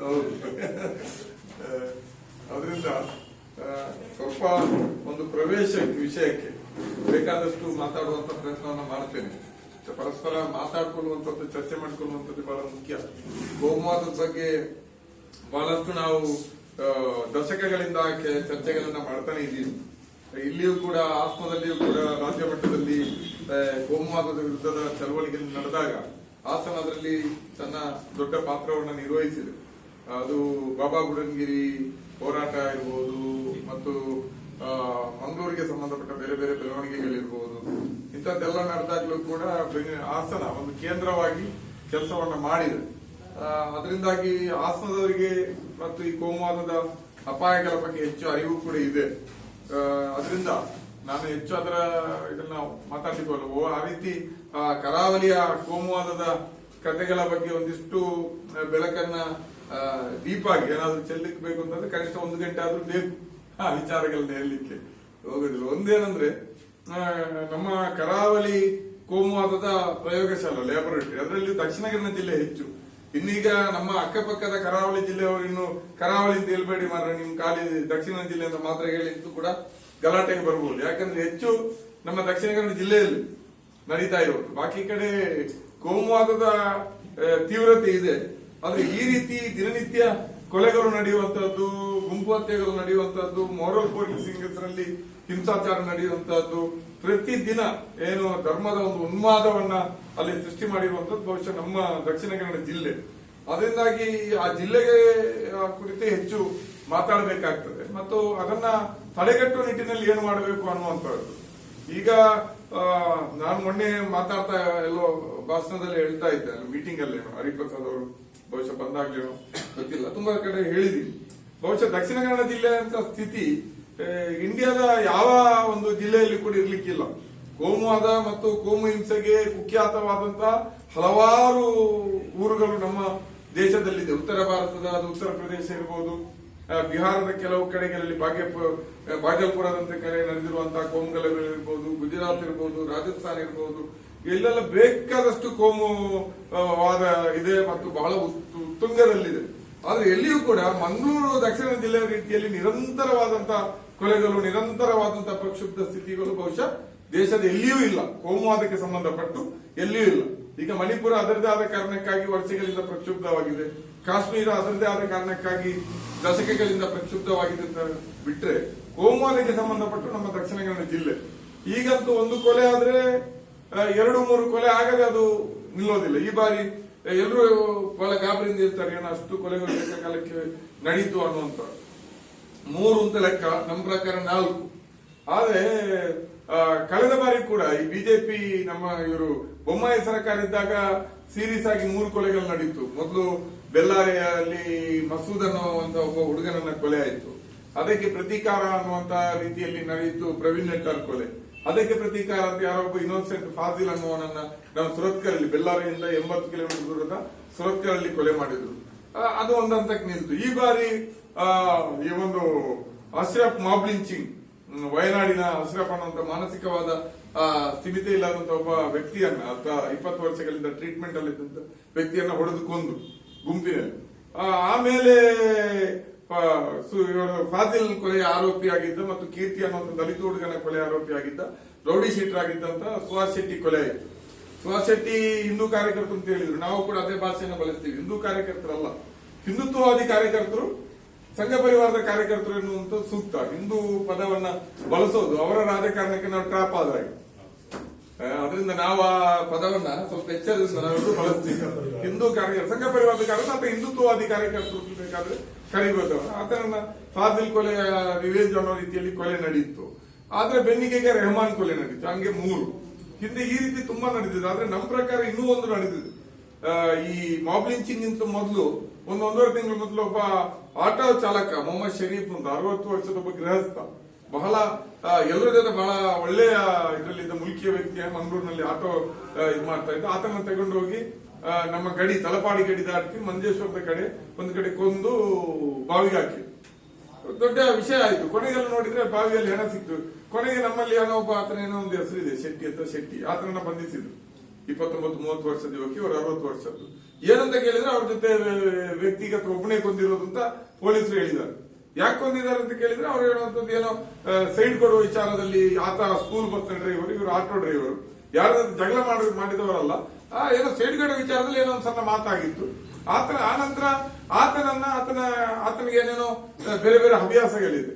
ಹೌದು ಅದರಿಂದ ಸ್ವಲ್ಪ ಒಂದು ಪ್ರವೇಶ ವಿಷಯಕ್ಕೆ ಬೇಕಾದಷ್ಟು ಮಾತಾಡುವಂತ ಪ್ರಯತ್ನವನ್ನ ಮಾಡ್ತೇನೆ ಪರಸ್ಪರ ಮಾತಾಡ್ಕೊಳ್ಳುವಂಥದ್ದು ಚರ್ಚೆ ಮಾಡ್ಕೊಳ್ಳುವಂಥದ್ದು ಬಹಳ ಮುಖ್ಯ ಗೋಮಾತದ ಬಗ್ಗೆ ಬಹಳಷ್ಟು ನಾವು ದಶಕಗಳಿಂದ ಚರ್ಚೆಗಳನ್ನ ಮಾಡ್ತಾನೆ ಇದ್ದೀವಿ ಇಲ್ಲಿಯೂ ಕೂಡ ಆತ್ಮದಲ್ಲಿಯೂ ಕೂಡ ರಾಜ್ಯ ಮಟ್ಟದಲ್ಲಿ ಕೋಮುವಾದದ ವಿರುದ್ಧದ ಚಳವಳಿಗೆ ನಡೆದಾಗ ಹಾಸನ ಅದರಲ್ಲಿ ತನ್ನ ದೊಡ್ಡ ಪಾತ್ರವನ್ನು ನಿರ್ವಹಿಸಿದೆ. ಅದು ಬಾಬಾ ಬುಡನ್ಗಿರಿ ಹೋರಾಟ ಇರಬಹುದು ಮತ್ತು ಮಂಗಳೂರಿಗೆ ಸಂಬಂಧಪಟ್ಟ ಬೇರೆ ಬೇರೆ ಬೆಳವಣಿಗೆಗಳಿರ್ಬೋದು. ಇಂಥದ್ದೆಲ್ಲ ನಡೆದಾಗ್ಲೂ ಕೂಡ ಹಾಸನ ಒಂದು ಕೇಂದ್ರವಾಗಿ ಕೆಲಸವನ್ನ ಮಾಡಿದೆ. ಅದರಿಂದಾಗಿ ಹಾಸನದವರಿಗೆ ಮತ್ತು ಈ ಕೋಮುವಾದದ ಅಪಾಯಗಳ ಬಗ್ಗೆ ಹೆಚ್ಚು ಅರಿವು ಕೂಡ ಇದೆ. ಅದರಿಂದ ನಾನು ಹೆಚ್ಚು ಅದರ ಇದನ್ನ ಮಾತಾಡ್ಲಿಕ್ಕಲ್ಲ ಓ ಆ ರೀತಿ, ಆ ಕರಾವಳಿಯ ಕೋಮುವಾದದ ಕಥೆಗಳ ಬಗ್ಗೆ ಒಂದಿಷ್ಟು ಬೆಳಕನ್ನ ಡೀಪ್ ಆಗಿ ಏನಾದ್ರೂ ಬೇಕು ಅಂತಂದ್ರೆ ಕನಿಷ್ಠ ಒಂದು ಗಂಟೆ ಆದ್ರೂ ಬೇಕು. ಆ ವಿಚಾರಗಳನ್ನ ಹೇಳಲಿಕ್ಕೆ ಹೋಗೋದಿಲ್ಲ. ಒಂದೇನಂದ್ರೆ ನಮ್ಮ ಕರಾವಳಿ ಕೋಮುವಾದದ ಪ್ರಯೋಗಶಾಲೆ ಲ್ಯಾಬೊರೇಟರಿ ಅದರಲ್ಲಿ ದಕ್ಷಿಣ ಕನ್ನಡ ಜಿಲ್ಲೆ ಹೆಚ್ಚು. ಇನ್ನೀಗ ನಮ್ಮ ಅಕ್ಕಪಕ್ಕದ ಕರಾವಳಿ ಜಿಲ್ಲೆಯವರು ಇನ್ನು ಕರಾವಳಿ ಅಂತ ಹೇಳ್ಬೇಡಿ ಮಾತ್ರ ನಿಮ್ ಖಾಲಿ ದಕ್ಷಿಣ ಜಿಲ್ಲೆ ಅಂತ ಮಾತ್ರ ಹೇಳಿ ಕೂಡ ಗಲಾಟೆಗೆ ಬರಬಹುದು. ಯಾಕಂದ್ರೆ ಹೆಚ್ಚು ನಮ್ಮ ದಕ್ಷಿಣ ಕನ್ನಡ ಜಿಲ್ಲೆಯಲ್ಲಿ ನಡೀತಾ ಇರೋದು ಬಾಕಿ ಕಡೆ ಕೋಮುವಾದದ ತೀವ್ರತೆ ಇದೆ. ಆದ್ರೆ ಈ ರೀತಿ ದಿನನಿತ್ಯ ಕೊಲೆಗಳು ನಡೆಯುವಂತಹದ್ದು ಗುಂಪು ಹತ್ಯೆಗಳು ನಡೆಯುವಂತಹದ್ದು ಮೋರಲ್ ಪೊಲೀಸಿಂಗ್ ಹೆಸರಲ್ಲಿ ಹಿಂಸಾಚಾರ ನಡೆಯುವಂತಹದ್ದು ಪ್ರತಿ ದಿನ ಏನು ಧರ್ಮದ ಒಂದು ಉನ್ಮಾದವನ್ನ ಅಲ್ಲಿ ಸೃಷ್ಟಿ ಮಾಡಿರುವಂತದ್ದು ಬಹುಶಃ ನಮ್ಮ ದಕ್ಷಿಣ ಕನ್ನಡ ಜಿಲ್ಲೆ. ಅದರಿಂದಾಗಿ ಆ ಜಿಲ್ಲೆಗೆ ಕುರಿತು ಹೆಚ್ಚು ಮಾತಾಡಬೇಕಾಗ್ತದೆ. ಮತ್ತು ಅದನ್ನ ತಡೆಗಟ್ಟುವ ನಿಟ್ಟಿನಲ್ಲಿ ಏನು ಮಾಡಬೇಕು ಅನ್ನುವಂಥದ್ದು. ಈಗ ನಾನು ಮೊನ್ನೆ ಮಾತಾಡ್ತಾ ಎಲ್ಲೋ ಭಾಷಣದಲ್ಲಿ ಹೇಳ್ತಾ ಇದ್ದೆ ಮೀಟಿಂಗ್ ಅಲ್ಲೇನೋ ಹರಿಪ್ರಸಾದ್ ಅವರು ಬಹುಶಃ ಬಂದಾಗ್ಲೇನೋ ಗೊತ್ತಿಲ್ಲ. ತುಂಬಾ ಕಡೆ ಹೇಳಿದೀನಿ ಬಹುಶಃ ದಕ್ಷಿಣ ಕನ್ನಡ ಜಿಲ್ಲೆ ಅಂತ ಸ್ಥಿತಿ ಇಂಡಿಯಾದ ಯಾವ ಒಂದು ಜಿಲ್ಲೆಯಲ್ಲಿ ಕೂಡ ಇರ್ಲಿಕ್ಕಿಲ್ಲ. ಕೋಮುವಾದ ಮತ್ತು ಕೋಮು ಹಿಂಸೆಗೆ ಕುಖ್ಯಾತವಾದಂತ ಹಲವಾರು ಊರುಗಳು ನಮ್ಮ ದೇಶದಲ್ಲಿದೆ. ಉತ್ತರ ಭಾರತದ ಅದು ಉತ್ತರ ಪ್ರದೇಶ ಇರ್ಬೋದು ಬಿಹಾರದ ಕೆಲವು ಕಡೆಗಳಲ್ಲಿ ಭಾಗ್ಯಪುರ ಭಾಗ್ಯಪುರದಂತ ಕಡೆ ನಡೆದಿರುವಂತಹ ಕೋಮುಗಲಭೆಗಳಿರ್ಬೋದು ಗುಜರಾತ್ ಇರ್ಬೋದು, ರಾಜಸ್ಥಾನ ಇರ್ಬೋದು ಎಲ್ಲೆಲ್ಲ ಬೇಕಾದಷ್ಟು ಕೋಮು ವಾದ ಇದೆ ಮತ್ತು ಬಹಳ ಉತ್- ಉತ್ತುಂಗದಲ್ಲಿದೆ. ಆದ್ರೆ ಎಲ್ಲಿಯೂ ಕೂಡ ಮಂಗಳೂರು ದಕ್ಷಿಣ ಜಿಲ್ಲೆಯ ರೀತಿಯಲ್ಲಿ ನಿರಂತರವಾದಂತಹ ಕೊಲೆಗಳು ನಿರಂತರವಾದಂತಹ ಪ್ರಕ್ಷುಬ್ಧ ಸ್ಥಿತಿಗಳು ಬಹುಶಃ ದೇಶದ ಎಲ್ಲಿಯೂ ಇಲ್ಲ. ಕೋಮುವಾದಕ್ಕೆ ಸಂಬಂಧಪಟ್ಟು ಎಲ್ಲಿಯೂ ಇಲ್ಲ. ಈಗ ಮಣಿಪುರ ಅದರದೇ ಆದ ಕಾರಣಕ್ಕಾಗಿ ವರ್ಷಗಳಿಂದ ಪ್ರಕ್ಷುಬ್ಧವಾಗಿದೆ. ಕಾಶ್ಮೀರ ಅದರದೇ ಆದ ಕಾರಣಕ್ಕಾಗಿ ದಶಕಗಳಿಂದ ಪ್ರಕ್ಷುಬ್ಧವಾಗಿದೆ ಬಿಟ್ರೆ ಕೋಮುವಾದಕ್ಕೆ ಸಂಬಂಧಪಟ್ಟು ನಮ್ಮ ದಕ್ಷಿಣ ಕನ್ನಡ ಜಿಲ್ಲೆ. ಈಗಂತೂ ಒಂದು ಕೊಲೆ ಆದ್ರೆ ಎರಡು, ಮೂರು ಕೊಲೆ ಆಗದೆ ಅದು ನಿಲ್ಲೋದಿಲ್ಲ. ಈ ಬಾರಿ ಎಲ್ಲರೂ ಬಹಳ ಗಾಬರಿಯಿಂದ ಇರ್ತಾರೆ ಏನೋ ಅಷ್ಟು ಕೊಲೆಗಳು ಏಕಕಾಲಕ್ಕೆ ನಡೀತು ಅನ್ನುವಂತ. ಮೂರು ಅಂತ ಲೆಕ್ಕ, ನಮ್ಮ ಪ್ರಕಾರ ನಾಲ್ಕು. ಆದ್ರೆ ಕಳೆದ ಬಾರಿ ಕೂಡ ಈ ಬಿಜೆಪಿ ನಮ್ಮ ಇವರು ಬೊಮ್ಮಾಯಿ ಸರ್ಕಾರ ಇದ್ದಾಗ ಸೀರಿಯಸ್ ಆಗಿ ಮೂರು ಕೊಲೆಗಳು ನಡೀತು. ಮೊದಲು ಬೆಲ್ಲಾರಿಯಲ್ಲಿ ಮಸೂದ್ ಒಂದು ಒಬ್ಬ ಹುಡುಗನನ್ನ ಕೊಲೆ ಆಯಿತು. ಅದಕ್ಕೆ ಪ್ರತೀಕಾರ ಅನ್ನುವಂತ ರೀತಿಯಲ್ಲಿ ನಡೆಯಿತು ಪ್ರವೀಣ್ ನೆಟ್ಟಾರ್ ಕೊಲೆ. ಅದಕ್ಕೆ ಪ್ರತೀಕಾರ ಅಂತ ಯಾರೊಬ್ಬ ಇನ್ನೋಸೆಂಟ್ ಫಾಜಿಲ್ ಅನ್ನುವನನ್ನ ನಾವು ಸುರತ್ಕರಲ್ಲಿ ಬೆಲ್ಲಾರಿಯಿಂದ ಎಂಬತ್ತು ಕಿಲೋಮೀಟರ್ ದೂರದ ಸುರತ್ಕರಲ್ಲಿ ಕೊಲೆ ಮಾಡಿದ್ರು. ಅದು ಒಂದಂತಕ್ಕೆ ನಿಂತು ಈ ಬಾರಿ ಈ ಒಂದು ಅಶ್ರಫ್ ಮಾಬ್ ಲಿಂಚಿಂಗ್ ಹ್ಮ್, ವಯನಾಡಿನ ಅಶ್ರಫ್ ಅನ್ನುವಂತ ಮಾನಸಿಕವಾದ ಸ್ಥಿಮಿತ ಇಲ್ಲದಂತ ಒಬ್ಬ ವ್ಯಕ್ತಿಯನ್ನ ಅಥವಾ ಇಪ್ಪತ್ತು ವರ್ಷಗಳಿಂದ ಟ್ರೀಟ್ಮೆಂಟ್ ಅಲ್ಲಿ ವ್ಯಕ್ತಿಯನ್ನ ಹೊಡೆದು ಕೊಂದು ಗುಂಪಿನಲ್ಲಿ ಆಮೇಲೆ ಕೊಲೆ ಫಾಜಿಲ್ ಕೊಲೆಯ ಆರೋಪಿಯಾಗಿದ್ದ ಮತ್ತು ಕೀರ್ತಿ ಅನ್ನೋ ದಲಿತ ಹುಡುಗನ ಕೊಲೆ ಆರೋಪಿಯಾಗಿದ್ದ ರೌಡಿ ಶೀಟರ್ ಆಗಿದ್ದಂತ ಸುಹಾಸ್ ಶೆಟ್ಟಿ ಕೊಲೆ ಆಯಿತು. ಸುಹಾಸ್ ಶೆಟ್ಟಿ ಹಿಂದೂ ಕಾರ್ಯಕರ್ತರು ಅಂತ ಹೇಳಿದ್ರು. ನಾವು ಕೂಡ ಅದೇ ಭಾಷೆಯನ್ನು ಬಳಸ್ತೀವಿ. ಹಿಂದೂ ಕಾರ್ಯಕರ್ತರಲ್ಲ. ಹಿಂದುತ್ವವಾದಿ ಕಾರ್ಯಕರ್ತರು, ಸಂಘ ಪರಿವಾರದ ಕಾರ್ಯಕರ್ತರು ಎನ್ನುವಂತ ಸೂಕ್ತ. ಹಿಂದೂ ಪದವನ್ನ ಬಳಸೋದು ಅವರ ರಾಜಕಾರಣಕ್ಕೆ ನಾವು ಟ್ರಾಪ್ ಆದಾಗ ಅದರಿಂದ ನಾವು ಆ ಪದವನ್ನ ಸ್ವಲ್ಪ ಎಚ್ಚರಿಸಿದ ನಾವೆಲ್ಲರೂ ಬಳಸ್ತೀವಿ. ಹಿಂದೂ ಕಾರ್ಯಕರ್ತ ಸಂಘ ಪರಿವಾರದ ಕಾರ್ಯ ಅಥವಾ ಹಿಂದುತ್ವವಾದಿ ಕಾರ್ಯಕರ್ತರು ಬೇಕಾದ್ರೆ ಕರಿಬೇಕು ಆತನನ್ನ ಫಾಜಿಲ್ ಕೊಲೆ ರಿವೇಜ್ ಅನ್ನೋ ರೀತಿಯಲ್ಲಿ ಕೊಲೆ ನಡೆಯಿತು ಆದ್ರೆ ಬೆನ್ನಿಗೆಗೆ ರೆಹಮಾನ್ ಕೊಲೆ ನಡೀತು. ಹಂಗೆ ಮೂರು. ಹಿಂದೆ ಈ ರೀತಿ ತುಂಬಾ ನಡೆದಿದೆ ಆದ್ರೆ ನಮ್ಮ ಪ್ರಕಾರ ಇನ್ನೂ ಒಂದು ನಡೆದಿದೆ ಈ ಮಾಬ್ ಲಿಂಚಿಂಗ್ ಮೊದಲು, ಒಂದು ಒಂದೂವರೆ ತಿಂಗಳ ಮೊದಲು ಒಬ್ಬ ಆಟೋ ಚಾಲಕ, ಮೊಹಮ್ಮದ್ ಶರೀಫ್ ಒಂದು ಅರವತ್ತು ವರ್ಷದ ಒಬ್ಬ ಗೃಹಸ್ಥ. ಬಹಳ ಎಲ್ಲರ ಜೊತೆ ಬಹಳ ಒಳ್ಳೆಯ ಇದರಲ್ಲಿದ್ದ ಮುಲ್ಕಿಯ ವ್ಯಕ್ತಿಯ ಮಂಗಳೂರಿನಲ್ಲಿ ಆಟೋ ಇದ್ ಇದು ಮಾಡ್ತಾ ಇದ್ದ. ಆತನ ತಗೊಂಡು ಹೋಗಿ ಆ, ನಮ್ಮ ಗಡಿ ತಲಪಾಡಿ ಗಡಿ ದಾಟಿ ಮಂಜೇಶ್ವರದ ಕಡೆ ಒಂದು ಕಡೆ ಕೊಂದು ಬಾವಿಗೆ ಹಾಕಿ. ದೊಡ್ಡ ವಿಷಯ ಆಯ್ತು. ಕೊನೆಗೆಲ್ಲ ನೋಡಿದ್ರೆ ಬಾವಿಯಲ್ಲಿ ಹೆಣ ಸಿಕ್ತು. ಕೊನೆಗೆ ನಮ್ಮಲ್ಲಿ ಏನೋ ಒಬ್ಬ ಆತನ ಏನೋ ಒಂದು ಹೆಸರಿದೆ ಶೆಟ್ಟಿ ಅಂತ ಶೆಟ್ಟಿ. ಆತನನ್ನ ಬಂಧಿಸಿದ್ರು. ಇಪ್ಪತ್ತೊಂಬತ್ತು ಮೂವತ್ತು ವರ್ಷದ ಯುವಕಿ ಇವರು ಅರವತ್ತು ವರ್ಷದ್ದು. ಏನಂತ ಕೇಳಿದ್ರೆ ಅವ್ರ ಜೊತೆ ವ್ಯಕ್ತಿಗತ ಒಬ್ಬನೇ ಕೊಂದಿರೋದು ಅಂತ ಪೊಲೀಸರು ಹೇಳಿದ್ದಾರೆ. ಯಾಕೆ ಹೊಂದಿದ್ದಾರೆ ಅಂತ ಕೇಳಿದ್ರೆ ಅವ್ರು ಹೇಳುವಂತದ್ದು ಏನೋ ಸೈಡ್ ಕೊಡುವ ವಿಚಾರದಲ್ಲಿ ಆತ ಸ್ಕೂಲ್ ಬಸ್ ಡ್ರೈವರ್ ಇವರು ಆಟೋ ಡ್ರೈವರ್ ಯಾರು ಜಗಳ ಮಾಡಿ ಮಾಡಿದವರಲ್ಲ. ಆ ಏನೋ ಸೈಡ್ ಕೊಡುವ ವಿಚಾರದಲ್ಲಿ ಏನೋ ಒಂದು ಸಣ್ಣ ಮಾತಾಗಿತ್ತು. ಆತನ ಆನಂತರ ಆತನನ್ನ ಆತನ ಆತನಿಗೆ ಏನೇನೋ ಆ, ಬೇರೆ ಬೇರೆ ಹವ್ಯಾಸಗಳಿದೆ.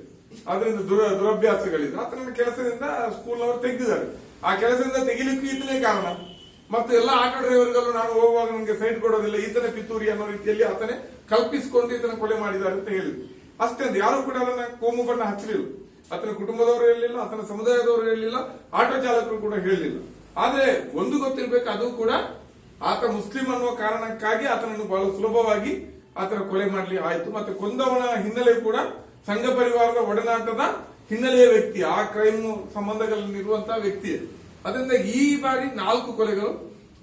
ಅದರಿಂದ ದುರ ದುರಭ್ಯಾಸಗಳಿದೆ. ಆತನ ಕೆಲಸದಿಂದ ಸ್ಕೂಲ್ ಅವರು ತೆಗೆದಿದ್ದಾರೆ. ಆ ಕೆಲಸದಿಂದ ತೆಗಿಲಿಕ್ಕೂ ಈತನೇ ಕಾರಣ. ಮತ್ತು ಎಲ್ಲ ಆಟೋ ಡ್ರೈವರ್ಗಳು ನಾನು ಹೋಗುವಾಗ ನನಗೆ ಸೈಡ್ ಕೊಡೋದಿಲ್ಲ ಈತನ ಪಿತೂರಿ ಅನ್ನೋ ರೀತಿಯಲ್ಲಿ ಆತನೇ ಕಲ್ಪಿಸಿಕೊಂಡು ಈತನ ಕೊಲೆ ಮಾಡಿದ್ದಾರೆ ಅಂತ ಹೇಳಿದ್ರು. ಅಷ್ಟೇ ಅದು ಯಾರು ಕೂಡ ಅದನ್ನ ಕೋಮು ಬಣ್ಣ ಹಚ್ಚಲಿಲ್ಲ. ಆತನ ಕುಟುಂಬದವರು ಹೇಳಲಿಲ್ಲ ಆತನ ಸಮುದಾಯದವರು ಹೇಳಲಿಲ್ಲ ಆಟೋ ಚಾಲಕರು ಕೂಡ ಹೇಳಲಿಲ್ಲ ಆದ್ರೆ ಒಂದು ಗೊತ್ತಿರ್ಬೇಕು, ಅದು ಕೂಡ ಆತ ಮುಸ್ಲಿಂ ಅನ್ನುವ ಕಾರಣಕ್ಕಾಗಿ ಆತನನ್ನು ಬಹಳ ಸುಲಭವಾಗಿ ಆತನ ಕೊಲೆ ಮಾಡಲಿ ಆಯ್ತು. ಮತ್ತೆ ಕೊಂದವನ ಹಿನ್ನೆಲೆ ಕೂಡ ಸಂಘ ಪರಿವಾರದ ಒಡನಾಟದ ಹಿನ್ನೆಲೆಯ ವ್ಯಕ್ತಿ, ಆ ಕ್ರೈಮ್ ಸಂಬಂಧಗಳಲ್ಲಿರುವಂತಹ ವ್ಯಕ್ತಿ. ಅದರಿಂದ ಈ ಬಾರಿ ನಾಲ್ಕು ಕೊಲೆಗಳು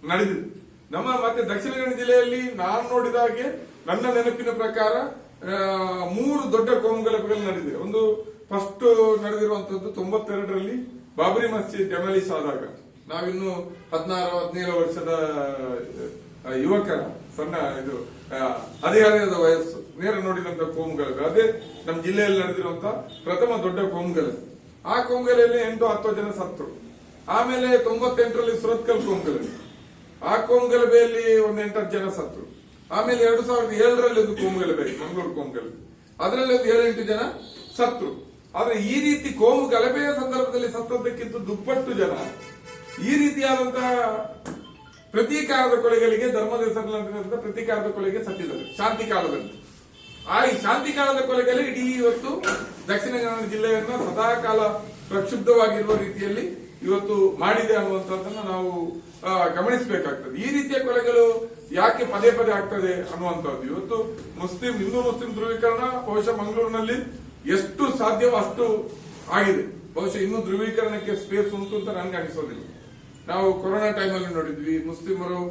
ನಡೆದಿದೆ. ನಮ್ಮ ಮತ್ತೆ ದಕ್ಷಿಣ ಕನ್ನಡ ಜಿಲ್ಲೆಯಲ್ಲಿ ನಾನು ನೋಡಿದ ಹಾಗೆ ನನ್ನ ನೆನಪಿನ ಪ್ರಕಾರ ಮೂರು ದೊಡ್ಡ ಕೋಮುಗಲಭೆಗಳು ನಡೆದಿದೆ. ಒಂದು ಫಸ್ಟ್ ನಡೆದಿರುವಂತದ್ದು ತೊಂಬತ್ತೆರಡರಲ್ಲಿ ಬಾಬರಿ ಮಸ್ಜಿದ್ ಡೆಮಾಲಿಸ್ ಆದಾಗ. ನಾವಿನ್ನು ಹದಿನಾರು, ಹದಿನೇಳು ವರ್ಷದ ಯುವಕರ, ಸಣ್ಣ ಇದು ಹದಿಹರೆಯದ ವಯಸ್ಸು. ನೇರ ನೋಡಿದಂತ ಕೋಮುಗಲಭೆ. ಅದೇ ನಮ್ಮ ಜಿಲ್ಲೆಯಲ್ಲಿ ನಡೆದಿರುವಂತ ಪ್ರಥಮ ದೊಡ್ಡ ಕೋಮುಗಲಭೆ. ಆ ಕೋಮುಗಲೆಯಲ್ಲಿ ಎಂಟು, ಹತ್ತು ಜನ ಸತ್ತು ಆಮೇಲೆ ತೊಂಬತ್ತೆಂಟರಲ್ಲಿ ಸುರತ್ಕಲ್ ಕೋಮುಗಲಭೆ. ಆ ಕೋಮುಗಲಭೆಯಲ್ಲಿ ಒಂದು ಎಂಟತ್ತು ಜನ ಸತ್ರು ಆಮೇಲೆ ಎರಡು ಸಾವಿರದ ಏಳರಲ್ಲಿ ಒಂದು ಕೋಮುಗಲಭೆ ಮಂಗಳೂರು ಕೋಮುಗಲ್. ಅದರಲ್ಲಿ ಒಂದು ಏಳೆಂಟು ಜನ ಸತ್ರು ಆದ್ರೆ ಈ ರೀತಿ ಕೋಮು ಗಲಭೆಯ ಸಂದರ್ಭದಲ್ಲಿ ಸತ್ತದ್ದಕ್ಕಿಂತ ದುಪ್ಪಟ್ಟು ಜನ ಈ ರೀತಿಯಾದಂತಹ ಪ್ರತೀಕಾರದ ಕೊಲೆಗಳಿಗೆ, ಧರ್ಮದ ಹೆಸರಿನಂತ ಪ್ರತೀಕಾರದ ಕೊಲೆಗೆ ಸತ್ತಿದ್ದಾರೆ. ಶಾಂತಿ ಕಾಲದಲ್ಲಿ. ಆ ಈ ಶಾಂತಿ ಕಾಲದ ಕೊಲೆಗಳಲ್ಲಿ ಇಡೀ ಇವತ್ತು ದಕ್ಷಿಣ ಕನ್ನಡ ಜಿಲ್ಲೆಯನ್ನ ಸದಾ ಕಾಲ ಪ್ರಕ್ಷುಬ್ಧವಾಗಿರುವ ರೀತಿಯಲ್ಲಿ ಇವತ್ತು ಮಾಡಿದೆ ಅನ್ನುವಂಥದ್ದನ್ನ ನಾವು ಗಮನಿಸಬೇಕಾಗ್ತದೆ. ಈ ರೀತಿಯ ಕೊಲೆಗಳು ಯಾಕೆ ಪದೇ ಪದೇ ಆಗ್ತದೆ ಅನ್ನುವಂಥದ್ದು. ಇವತ್ತು ಮುಸ್ಲಿಂ, ಹಿಂದೂ ಮುಸ್ಲಿಂ ಧ್ರುವೀಕರಣ ಬಹುಶಃ ಮಂಗಳೂರಿನಲ್ಲಿ ಎಷ್ಟು ಸಾಧ್ಯವೋ ಅಷ್ಟು ಆಗಿದೆ. ಬಹುಶಃ ಇನ್ನೂ ಧ್ರುವೀಕರಣಕ್ಕೆ ಸ್ಪೇಸ್ ಉಂಟು ಅಂತ ನನಗೆ ಅನಿಸೋದಿಲ್ಲ. ನಾವು ಕೊರೋನಾ ಟೈಮಲ್ಲಿ ನೋಡಿದ್ವಿ. ಮುಸ್ಲಿಮರು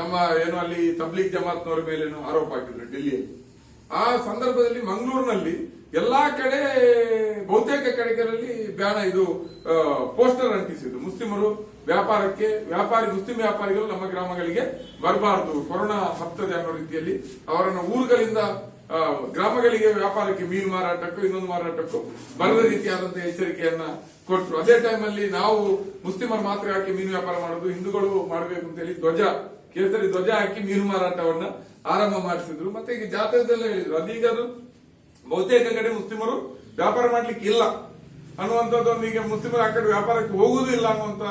ನಮ್ಮ ಏನು ಅಲ್ಲಿ ತಬ್ಲೀಗ್ ಜಮಾತ್ನವರ ಮೇಲೇನು ಆರೋಪ ಹಾಕಿದ್ರು ಡೆಲ್ಲಿಯಲ್ಲಿ. ಆ ಸಂದರ್ಭದಲ್ಲಿ ಮಂಗಳೂರಿನಲ್ಲಿ ಎಲ್ಲಾ ಕಡೆ, ಬಹುತೇಕ ಕಡೆಗಳಲ್ಲಿ ಬ್ಯಾನ ಇದು ಪೋಸ್ಟರ್ ಅಂಟಿಸಿದ್ರು. ಮುಸ್ಲಿಮರು ವ್ಯಾಪಾರಕ್ಕೆ, ವ್ಯಾಪಾರಿ, ಮುಸ್ಲಿಂ ವ್ಯಾಪಾರಿಗಳು ನಮ್ಮ ಗ್ರಾಮಗಳಿಗೆ ಬರಬಾರದು. ಕೊರೋನಾ ಹತ್ತದೆ ಅನ್ನೋ ರೀತಿಯಲ್ಲಿ ಅವರನ್ನು ಊರುಗಳಿಂದ ಗ್ರಾಮಗಳಿಗೆ ವ್ಯಾಪಾರಕ್ಕೆ ಮೀನು ಮಾರಾಟಕ್ಕೂ, ಇನ್ನೊಂದು ಮಾರಾಟಕ್ಕೂ ಬರದ ರೀತಿಯಾದಂತಹ ಎಚ್ಚರಿಕೆಯನ್ನ ಕೊಟ್ಟರು ಅದೇ ಟೈಮಲ್ಲಿ ನಾವು ಮುಸ್ಲಿಮರು ಮಾತ್ರ ಹಾಕಿ ಮೀನು ವ್ಯಾಪಾರ ಮಾಡೋದು? ಹಿಂದೂಗಳು ಮಾಡಬೇಕು ಅಂತ ಹೇಳಿ ಧ್ವಜ, ಕೇಸರಿ ಧ್ವಜ ಹಾಕಿ ಮೀನು ಮಾರಾಟವನ್ನ ಆರಂಭ ಮಾಡಿಸಿದ್ರು. ಮತ್ತೆ ಈಗ ಜಾತಕದಲ್ಲೇ ಹೇಳಿದ್ರು. ಅದೀಗ ಅದು ಬಹುತೇಕ ಕಡೆ ಮುಸ್ಲಿಮರು ವ್ಯಾಪಾರ ಮಾಡ್ಲಿಕ್ಕೆ ಇಲ್ಲ ಅನ್ನುವಂಥದ್ದು ಈಗ ಮುಸ್ಲಿಮರು ಆ ಕಡೆ ವ್ಯಾಪಾರಕ್ಕೆ ಹೋಗುವುದಿಲ್ಲ ಅನ್ನುವಂತ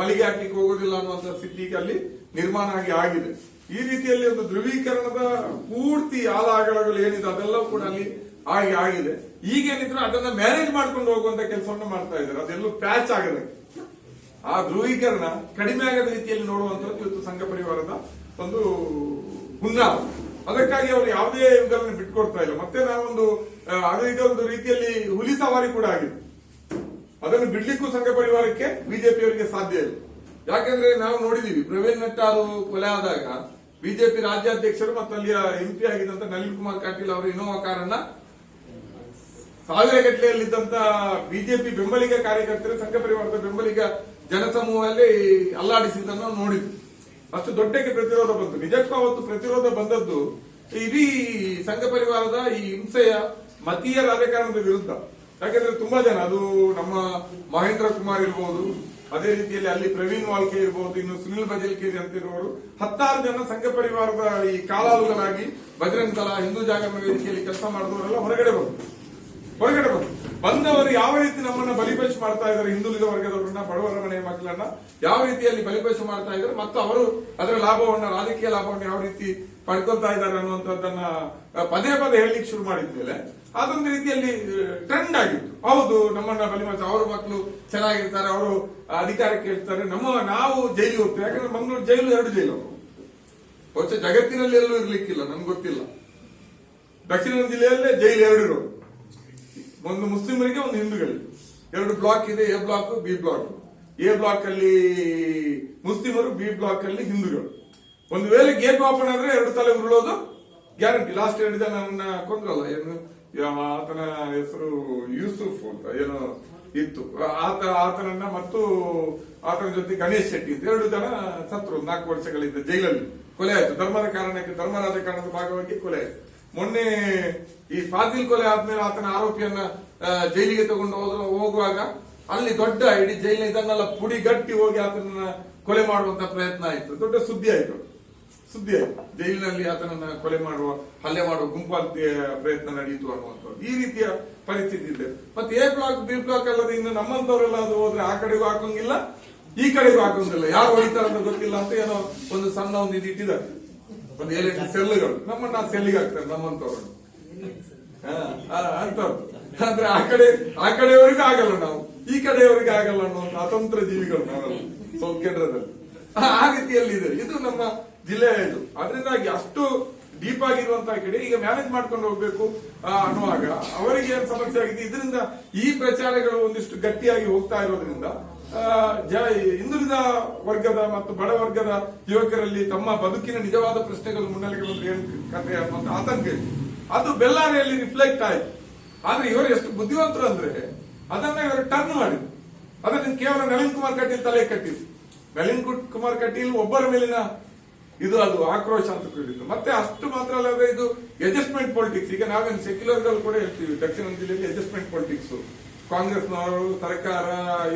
ಮಳಿಗೆ ಹಾಕ್ಲಿಕ್ಕೆ ಹೋಗುದಿಲ್ಲ ಅನ್ನುವಂತ ಸ್ಥಿತಿ ಅಲ್ಲಿ ನಿರ್ಮಾಣ ಆಗಿ ಆಗಿದೆ. ಈ ರೀತಿಯಲ್ಲಿ ಒಂದು ಧ್ರುವೀಕರಣದ ಪೂರ್ತಿ ಆಲಾಗಳಗಳು ಏನಿದೆ, ಅದೆಲ್ಲವೂ ಕೂಡ ಅಲ್ಲಿ ಆಗಿ ಆಗಿದೆ. ಈಗೇನಿದ್ರು ಅದನ್ನ ಮ್ಯಾನೇಜ್ ಮಾಡ್ಕೊಂಡು ಹೋಗುವಂತ ಕೆಲಸವನ್ನು ಮಾಡ್ತಾ ಇದ್ದಾರೆ. ಅದೆಲ್ಲೂ ಪ್ಯಾಚ್ ಆಗದೆ. ಆ ಧ್ರುವೀಕರಣ ಕಡಿಮೆ ಆಗದ ರೀತಿಯಲ್ಲಿ ನೋಡುವಂತದ್ದು ಇವತ್ತು ಸಂಘ ಪರಿವಾರದ ಒಂದು ಹುನ್ನಾರ. ಅದಕ್ಕಾಗಿ ಅವರು ಯಾವುದೇ ಇವುಗಳನ್ನು ಬಿಟ್ಕೊಡ್ತಾ ಇಲ್ಲ. ಮತ್ತೆ ನಾವೊಂದು ಅದು ಇದೊಂದು ರೀತಿಯಲ್ಲಿ ಹುಲಿ ಸವಾರಿ ಕೂಡ ಆಗಿದೆ. ಅದನ್ನು ಬಿಡ್ಲಿಕ್ಕೂ ಸಂಘ ಪರಿವಾರಕ್ಕೆ ಬಿಜೆಪಿಯವರಿಗೆ ಸಾಧ್ಯ ಇಲ್ಲ. ಯಾಕಂದ್ರೆ ನಾವು ನೋಡಿದೀವಿ, ಪ್ರವೀಣ್ ನಟ್ಟಾರು ಕೊಲೆ ಆದಾಗ ಬಿಜೆಪಿ ರಾಜ್ಯಾಧ್ಯಕ್ಷರು ಮತ್ತು ಅಲ್ಲಿಯ ಎಂಪಿ ಆಗಿದ್ದಂತ ನಳಿನ್ ಕುಮಾರ್ ಕಟೀಲ್ ಅವರು ಇನೋವಾ ಕಾರಣ ಸಾವಿರ ಗಟ್ಟಲೆಯಲ್ಲಿದ್ದಂತ ಬಿಜೆಪಿ ಬೆಂಬಲಿಗ ಕಾರ್ಯಕರ್ತರು, ಸಂಘ ಪರಿವಾರದ ಬೆಂಬಲಿಗ ಜನಸಮೂಹದಲ್ಲಿ ಅಲ್ಲಾಡಿಸಿದ್ದನ್ನು ನೋಡಿದ್ವಿ. ಅಷ್ಟು ದೊಡ್ಡಕ್ಕೆ ಪ್ರತಿರೋಧ ಬಂತು. ನಿಜಕ್ಕೂ ಅವತ್ತು ಪ್ರತಿರೋಧ ಬಂದದ್ದು ಇಡೀ ಸಂಘ ಪರಿವಾರದ ಈ ಹಿಂಸೆಯ ಮತೀಯ ರಾಜಕಾರಣದ ವಿರುದ್ಧ. ಯಾಕಂದ್ರೆ ತುಂಬಾ ಜನ, ಅದು ನಮ್ಮ ಮಹೇಂದ್ರ ಕುಮಾರ್ ಇರ್ಬೋದು, ಅದೇ ರೀತಿಯಲ್ಲಿ ಅಲ್ಲಿ ಪ್ರವೀಣ್ ವಾಲ್ಕೆ ಇರ್ಬೋದು, ಇನ್ನು ಸುನಿಲ್ ಬಜಲ್ಕೇರಿ ಅಂತ ಇರುವವರು ಹತ್ತಾರು ಜನ ಸಂಘ ಪರಿವಾರದ ಈ ಕಾಲಾಲುಗಳಾಗಿ ಬಜರಂಗ್ ದಳ, ಹಿಂದೂ ಜಾಗರಣ ವೇದಿಕೆಯಲ್ಲಿ ಕೆಲಸ ಮಾಡಿದವರೆಲ್ಲ ಹೊರಗಡೆ ಬಂದರು. ಹೊರಗಡೆ ಬಂದು ಬಂದವರು ಯಾವ ರೀತಿ ನಮ್ಮನ್ನ ಬಲಿಪಶು ಮಾಡ್ತಾ ಇದ್ದಾರೆ ಹಿಂದುಳಿದ ವರ್ಗದವರನ್ನ, ಬಡವರ ಮನೆಯ ಮಕ್ಕಳನ್ನ, ಯಾವ ರೀತಿಯಲ್ಲಿ ಬಲಿಪಶು ಮಾಡ್ತಾ ಇದ್ದಾರೆ, ಮತ್ತು ಅವರು ಅದರ ಲಾಭವನ್ನ, ರಾಜಕೀಯ ಲಾಭವನ್ನು ಯಾವ ರೀತಿ ಪಡ್ಕೊಳ್ತಾ ಇದ್ದಾರೆ ಅನ್ನುವಂಥದ್ದನ್ನ ಪದೇ ಪದೇ ಹೇಳಲಿಕ್ಕೆ ಶುರು ಮಾಡಿದ್ಮೇಲೆ ಅದೊಂದು ರೀತಿಯಲ್ಲಿ ಟ್ರೆಂಡ್ ಆಗಿತ್ತು. ಹೌದು ನಮ್ಮನ್ನ ಬಲಿಪಶು ಅವ್ರ ಮಕ್ಕಳು ಚೆನ್ನಾಗಿರ್ತಾರೆ, ಅವರು ಅಧಿಕಾರಕ್ಕೆ ಇರ್ತಾರೆ ನಮ್ಮ, ನಾವು ಜೈಲಿಗೆ ಹೋಗ್ತೇವೆ. ಯಾಕಂದ್ರೆ ಮಂಗಳೂರು ಜೈಲು ಎರಡು ಜೈಲು. ಬಹುಶಃ ಜಗತ್ತಿನಲ್ಲಿ ಎಲ್ಲೂ ಇರ್ಲಿಕ್ಕಿಲ್ಲ, ನಮ್ಗೆ ಗೊತ್ತಿಲ್ಲ. ದಕ್ಷಿಣ ಜಿಲ್ಲೆಯಲ್ಲೇ ಜೈಲು ಎರಡು ಇರೋದು. ಒಂದು ಮುಸ್ಲಿಮರಿಗೆ, ಒಂದು ಹಿಂದೂಗಳಿಗೆ. ಎರಡು ಬ್ಲಾಕ್ ಇದೆ, A block B block A block ಅಲ್ಲಿ ಮುಸ್ಲಿಮರು, ಬಿ ಬ್ಲಾಕ್ ಅಲ್ಲಿ ಹಿಂದೂಗಳು. ಒಂದು ವೇಳೆ ಗೇಟ್ ಓಪನ್ ಆದ್ರೆ ಎರಡು ತಲೆ ಉರುಳೋದು ಗ್ಯಾರಂಟಿ ಲಾಸ್ಟ್ ಜನ ನನ್ನ ಕೊಂದ್ರಲ್ಲ ಏನು? ಆತನ ಹೆಸರು ಯೂಸುಫ್ ಅಂತ, ಏನೋ ಇತ್ತು. ಆತ, ಆತನನ್ನ ಮತ್ತು ಆತನ ಜೊತೆ ಗಣೇಶ್ ಶೆಟ್ಟಿ ಅಂತ ಎರಡು ಜನ ಸತ್ರು, ನಾಲ್ಕು ವರ್ಷಗಳಿಂದ ಜೈಲಲ್ಲಿ ಕೊಲೆ ಆಯ್ತು. ಧರ್ಮದ ಕಾರಣಕ್ಕೆ ಧರ್ಮ ರಾಜಕಾರಣದ ಭಾಗವಾಗಿ ಕೊಲೆ ಆಯ್ತು. ಮೊನ್ನೆ ಈ ಫಾಜಿಲ್ ಕೊಲೆ ಆದ್ಮೇಲೆ ಆತನ ಆರೋಪಿಯನ್ನ ಜೈಲಿಗೆ ತಗೊಂಡು ಹೋಗುವಾಗ ಅಲ್ಲಿ ದೊಡ್ಡ ಇಡೀ ಜೈಲಿನ ಇದನ್ನೆಲ್ಲ ಪುಡಿಗಟ್ಟಿ ಹೋಗಿ ಆತನನ್ನ ಕೊಲೆ ಮಾಡುವಂತ ಪ್ರಯತ್ನ ಆಯ್ತು. ದೊಡ್ಡ ಸುದ್ದಿ ಆಯ್ತು. ಸುದ್ದಿ ಜೈಲಿನಲ್ಲಿ ಆತನನ್ನ ಕೊಲೆ ಮಾಡುವ, ಹಲ್ಲೆ ಮಾಡುವ ಗುಂಪಾಲ್ ಪ್ರಯತ್ನ ನಡೆಯಿತು ಅನ್ನುವಂಥದ್ದು. ಈ ರೀತಿಯ ಪರಿಸ್ಥಿತಿ ಇದೆ. ಮತ್ತೆ ಎ ಬ್ಲಾಕ್, ಬಿ ಬ್ಲಾಕ್ ಅಲ್ಲದೆ ಇನ್ನು ನಮ್ಮಂತವರೆಲ್ಲ ಅದು ಹೋದ್ರೆ ಆ ಕಡೆಗೂ ಹಾಕೋಂಗಿಲ್ಲ, ಈ ಕಡೆಗೂ ಹಾಕೋಂಗಿಲ್ಲ. ಯಾರು ಹೊಡಿತಾರೆ ಅಂತ ಗೊತ್ತಿಲ್ಲ ಅಂತ ಏನೋ ಒಂದು ಸಣ್ಣ ಒಂದು ಇದು ಇಟ್ಟಿದ್ದಾರೆ. ಒಂದು ಏಳೆಂಟು ಸೆಲ್ಗಳು ನಮ್ಮನ್ನ ಸೆಲ್ಲಿಗೆ ಹಾಕ್ತಾರೆ ನಮ್ಮಂತವ್ರು ಅಂತ ಅಂದ್ರೆ ಆ ಕಡೆ, ಆ ಕಡೆಯವರೆಗೂ ಆಗಲ್ಲ ನಾವು. ಈ ಕಡೆಯವರೆಗೆ ಆಗಲ್ಲ ಅನ್ನೋ ಸ್ವತಂತ್ರ ಜೀವಿಗಳು ನಾವೆಲ್ಲ ಆ ರೀತಿಯಲ್ಲಿ ಇದೆ. ಇದು ನಮ್ಮ ಜಿಲ್ಲೆಯ ಇದು. ಅದರಿಂದಾಗಿ ಅಷ್ಟು ಡೀಪ್ ಆಗಿರುವಂತಹ ಕಡೆ ಈಗ ಮ್ಯಾನೇಜ್ ಮಾಡ್ಕೊಂಡು ಹೋಗ್ಬೇಕು ಅನ್ನುವಾಗ ಅವರಿಗೆ ಏನ್ ಸಮಸ್ಯೆ ಆಗಿದೆ? ಇದರಿಂದ ಈ ಪ್ರಚಾರಗಳು ಒಂದಿಷ್ಟು ಗಟ್ಟಿಯಾಗಿ ಹೋಗ್ತಾ ಇರೋದ್ರಿಂದ ಹಿಂದುಳಿದ ವರ್ಗದ ಮತ್ತು ಬಡ ವರ್ಗದ ಯುವಕರಲ್ಲಿ ತಮ್ಮ ಬದುಕಿನ ನಿಜವಾದ ಪ್ರಶ್ನೆಗಳು ಮುನ್ನೆಲೆಗೆ ಬಂದ್ರೆ ಏನ್ ಕತೆ ಅನ್ನುವಂತ ಆತಂಕ ಇದೆ. ಅದು ಬೆಲ್ಲಾರಿಯಲ್ಲಿ ರಿಫ್ಲೆಕ್ಟ್ ಆಯ್ತು. ಆದ್ರೆ ಇವರು ಎಷ್ಟು ಬುದ್ಧಿವಂತರು ಅಂದ್ರೆ ಅದನ್ನ ಇವರು ಟರ್ನ್ ಮಾಡಿದ್ರು. ಅದನ್ನ ಕೇವಲ ನಳಿನ್ ಕುಮಾರ್ ಕಟೀಲ್ ತಲೆ ಕಟ್ಟಿದ್ರು. ನಳಿನ್ ಕುಮಾರ್ ಕಟೀಲ್ ಒಬ್ಬರ ಮೇಲಿನ ಇದು ಅದು ಆಕ್ರೋಶ ಅಂತ ಕೇಳಿದ್ರು ಮತ್ತೆ ಅಷ್ಟು ಮಾತ್ರ ಅಲ್ಲದೆ ಇದು ಅಡ್ಜಸ್ಟ್ಮೆಂಟ್ ಪಾಲಿಟಿಕ್ಸ್ ಈಗ ನಾವೇನು ಸೆಕ್ಯುಲರ್ಗಳು ಕೂಡ ಹೇಳ್ತೀವಿ. ದಕ್ಷಿಣ ಜಿಲ್ಲೆಯಲ್ಲಿ ಅಡ್ಜಸ್ಟ್ಮೆಂಟ್ ಪೊಲಿಟಿಕ್ಸ್ ಕಾಂಗ್ರೆಸ್ನವರು, ಸರ್ಕಾರ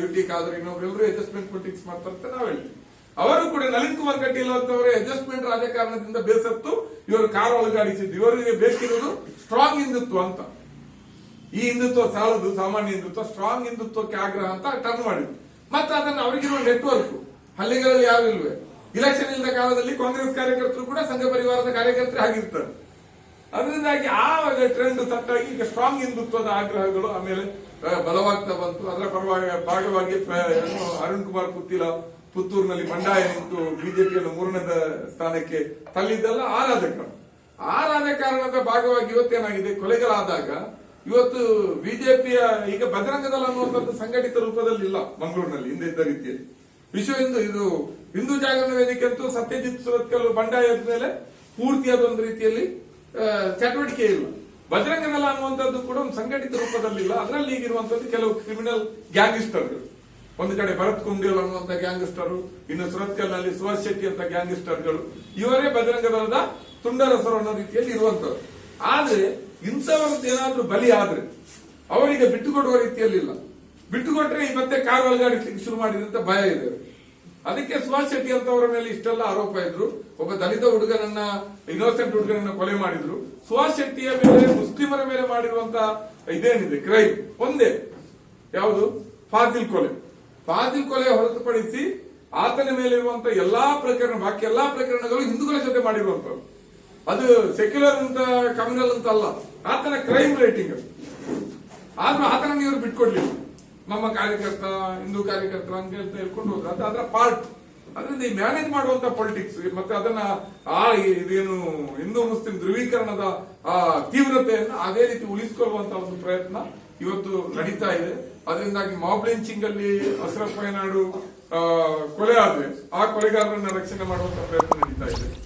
ಯು ಟಿ ಖಾದರ್ ಇನ್ನೊಬ್ರು ಎಲ್ಲರೂ ಅಡ್ಜಸ್ಟ್ಮೆಂಟ್ ಪಾಲಿಟಿಕ್ಸ್ ಮಾಡ್ತಾರೆ ಅಂತ ನಾವು ಹೇಳ್ತೀವಿ. ಅವರು ಕೂಡ ನಳಿನ್ ಕುಮಾರ್ ಕಟೀಲ್ ಅಂತವರು ಅಡ್ಜಸ್ಟ್ಮೆಂಟ್ ರಾಜಕಾರಣದಿಂದ ಬೇಸತ್ತು ಇವರು ಕಾರ್ ಒಳಗಾಡಿಸಿದ್ದು ಇವರಿಗೆ ಬೇಕಿರೋದು ಸ್ಟ್ರಾಂಗ್ ಹಿಂದುತ್ವ ಅಂತ. ಈ ಹಿಂದುತ್ವ ಸಾಲದು, ಸಾಮಾನ್ಯ ಹಿಂದುತ್ವ ಸ್ಟ್ರಾಂಗ್ ಹಿಂದುತ್ವಕ್ಕೆ ಆಗ್ರಹ ಅಂತ ಟರ್ನ್ ಮಾಡಿದ್ರು ಮತ್ತೆ ಅದನ್ನ ಅವರಿಗಿರುವ ನೆಟ್ವರ್ಕ್ ಹಳ್ಳಿಗಳಲ್ಲಿ ಯಾವಿಲ್ವೇ. ಇಲೆಕ್ಷನ್ ಇಲ್ಲದ ಕಾಲದಲ್ಲಿ ಕಾಂಗ್ರೆಸ್ ಕಾರ್ಯಕರ್ತರು ಕೂಡ ಸಂಘ ಪರಿವಾರದ ಕಾರ್ಯಕರ್ತರು ಆಗಿರ್ತಾರೆ. ಅದರಿಂದಾಗಿ ಆ ಟ್ರೆಂಡ್ ತಟ್ಟಾಗಿ ಈಗ ಸ್ಟ್ರಾಂಗ್ ಹಿಂದುತ್ವದ ಆಗ್ರಹಗಳು ಆಮೇಲೆ ಬಲವಾಗ್ತಾ ಬಂತು. ಅದರ ಪರವಾಗಿ, ಭಾಗವಾಗಿ ಅರುಣ್ ಕುಮಾರ್ ಪುತ್ತಿಲ ಪುತ್ತೂರಿನಲ್ಲಿ ಬಂಡಾಯ ನಿಂತು ಬಿಜೆಪಿಯನ್ನು ಮೂರನೇ ಸ್ಥಾನಕ್ಕೆ ತಳ್ಳಿದ್ದಲ್ಲ ಆ ರಾಜಕಾರಣ ಆ ರಾಜಕಾರಣದ ಭಾಗವಾಗಿ ಇವತ್ತೇನಾಗಿದೆ? ಕೊಲೆಗಳಾದಾಗ ಇವತ್ತು ಬಿಜೆಪಿಯ ಈಗ ಬಜರಂಗ ದಳ ಅನ್ನುವಂಥದ್ದು ಸಂಘಟಿತ ರೂಪದಲ್ಲಿ ಇಲ್ಲ ಮಂಗಳೂರಿನಲ್ಲಿ, ಹಿಂದೆ ಇದ್ದ ರೀತಿಯಲ್ಲಿ. ವಿಶ್ವ ಹಿಂದೂ ಇದು ಹಿಂದೂ ಜಾಗರಣ ವೇದಿಕೆ ಅಂತೂ ಸತ್ಯಜಿತ್ ಸುರತ್ಕಲ್ ಬಂಡಾಯದ ಮೇಲೆ ಪೂರ್ತಿಯಾದ ಒಂದು ರೀತಿಯಲ್ಲಿ ಚಟುವಟಿಕೆ ಇಲ್ಲ. ಬಜರಂಗ ದಳ ಅನ್ನುವಂಥದ್ದು ಕೂಡ ಒಂದು ಸಂಘಟಿತ ರೂಪದಲ್ಲಿಲ್ಲ. ಅದರಲ್ಲಿ ಈಗಿರುವಂತದ್ದು ಕೆಲವು ಕ್ರಿಮಿನಲ್ ಗ್ಯಾಂಗ್ಸ್ಟರ್ಗಳು ಒಂದು ಕಡೆ ಭರತ್ ಕುಂಡಿಯಲ್ ಅನ್ನುವಂಥ ಗ್ಯಾಂಗ್ಸ್ಟರು ಇನ್ನು ಸುರತ್ಕಲ್ನಲ್ಲಿ ಸುಭಾಷ್ ಶೆಟ್ಟಿ ಅಂತ ಗ್ಯಾಂಗ್ಸ್ಟರ್ಗಳು ಇವರೇ ಬಜರಂಗ ದಳದ ತುಂಡರಸರು ಅನ್ನೋ ರೀತಿಯಲ್ಲಿ ಇರುವಂತವ್ರು ಆದ್ರೆ ಇಂಥವರದ್ದು ಏನಾದ್ರೂ ಬಲಿ ಆದ್ರೆ, ಅವರಿಗೆ ಬಿಟ್ಟುಕೊಡುವ ರೀತಿಯಲ್ಲಿಲ್ಲ ಬಿಟ್ಟುಕೊಟ್ರೆ ಈ ಮತ್ತೆ ಕಾರ್ ಒಳಗಾಡಿಸ್ಲಿಕ್ಕೆ ಶುರು ಮಾಡಿದಂತ ಭಯ ಇದೆ. ಅದಕ್ಕೆ ಸುಭಾಷ್ ಶೆಟ್ಟಿ ಅಂತವರ ಮೇಲೆ ಇಷ್ಟೆಲ್ಲ ಆರೋಪ ಇದ್ರು. ಒಬ್ಬ ದಲಿತ ಹುಡುಗನನ್ನ ಇನ್ನೋಸೆಂಟ್ ಹುಡುಗನನ್ನ ಕೊಲೆ ಮಾಡಿದ್ರು. ಸುಭಾಷ್ ಶೆಟ್ಟಿಯ ಮೇಲೆ, ಮುಸ್ಲಿಮರ ಮೇಲೆ ಮಾಡಿರುವಂತ ಇದೇನಿದೆ ಕ್ರೈಮ್ ಒಂದೇ. ಯಾವುದು? ಫಾಜಿಲ್ ಕೊಲೆ. ಫಾಜಿಲ್ ಕೊಲೆ ಹೊರತುಪಡಿಸಿ ಆತನ ಮೇಲೆ ಇರುವಂತ ಎಲ್ಲಾ ಪ್ರಕರಣ, ಬಾಕಿ ಎಲ್ಲಾ ಪ್ರಕರಣಗಳು ಹಿಂದೂಗಳ ಜೊತೆ ಮಾಡಿರುವಂತವು ಅದು ಸೆಕ್ಯುಲರ್ ಅಂತ ಕಮ್ಯುನಲ್ ಅಂತ ಅಲ್ಲ. ಆತನ ಕ್ರೈಮ್ ರೇಟಿಂಗ್ ಆದ್ರೂ ಆತನ ಇವರು ಬಿಟ್ಕೊಡ್ಲಿಲ್ಲ. ನಮ್ಮ ಕಾರ್ಯಕರ್ತ, ಹಿಂದೂ ಕಾರ್ಯಕರ್ತ ಅಂತ ಹೇಳ್ತಾ ಹೇಳ್ಕೊಂಡು ಹೋದ್ರೆ. ಅದು ಅದರ ಪಾರ್ಟ್ ಅದರಿಂದ ಈ ಮ್ಯಾನೇಜ್ ಮಾಡುವಂತ ಪೊಲಿಟಿಕ್ಸ್ ಮತ್ತೆ ಅದನ್ನ ಆ ಇದೇನು ಹಿಂದೂ ಮುಸ್ಲಿಂ ಧ್ರುವೀಕರಣದ ಆ ತೀವ್ರತೆಯನ್ನು ಅದೇ ರೀತಿ ಉಳಿಸಿಕೊಳ್ಳುವಂತ ಒಂದು ಪ್ರಯತ್ನ ಇವತ್ತು ನಡೀತಾ ಇದೆ. ಅದರಿಂದಾಗಿ ಮಾಬ್ ಲಿಂಚಿಂಗ್ ಅಲ್ಲಿ ಅಶ್ರಫ್ ವಯನಾಡು ಕೊಲೆ ಆದ್ರೆ ಆ ಕೊಲೆಗಾರರನ್ನ ರಕ್ಷಣೆ ಮಾಡುವಂತ ಪ್ರಯತ್ನ ನಡೀತಾ ಇದೆ.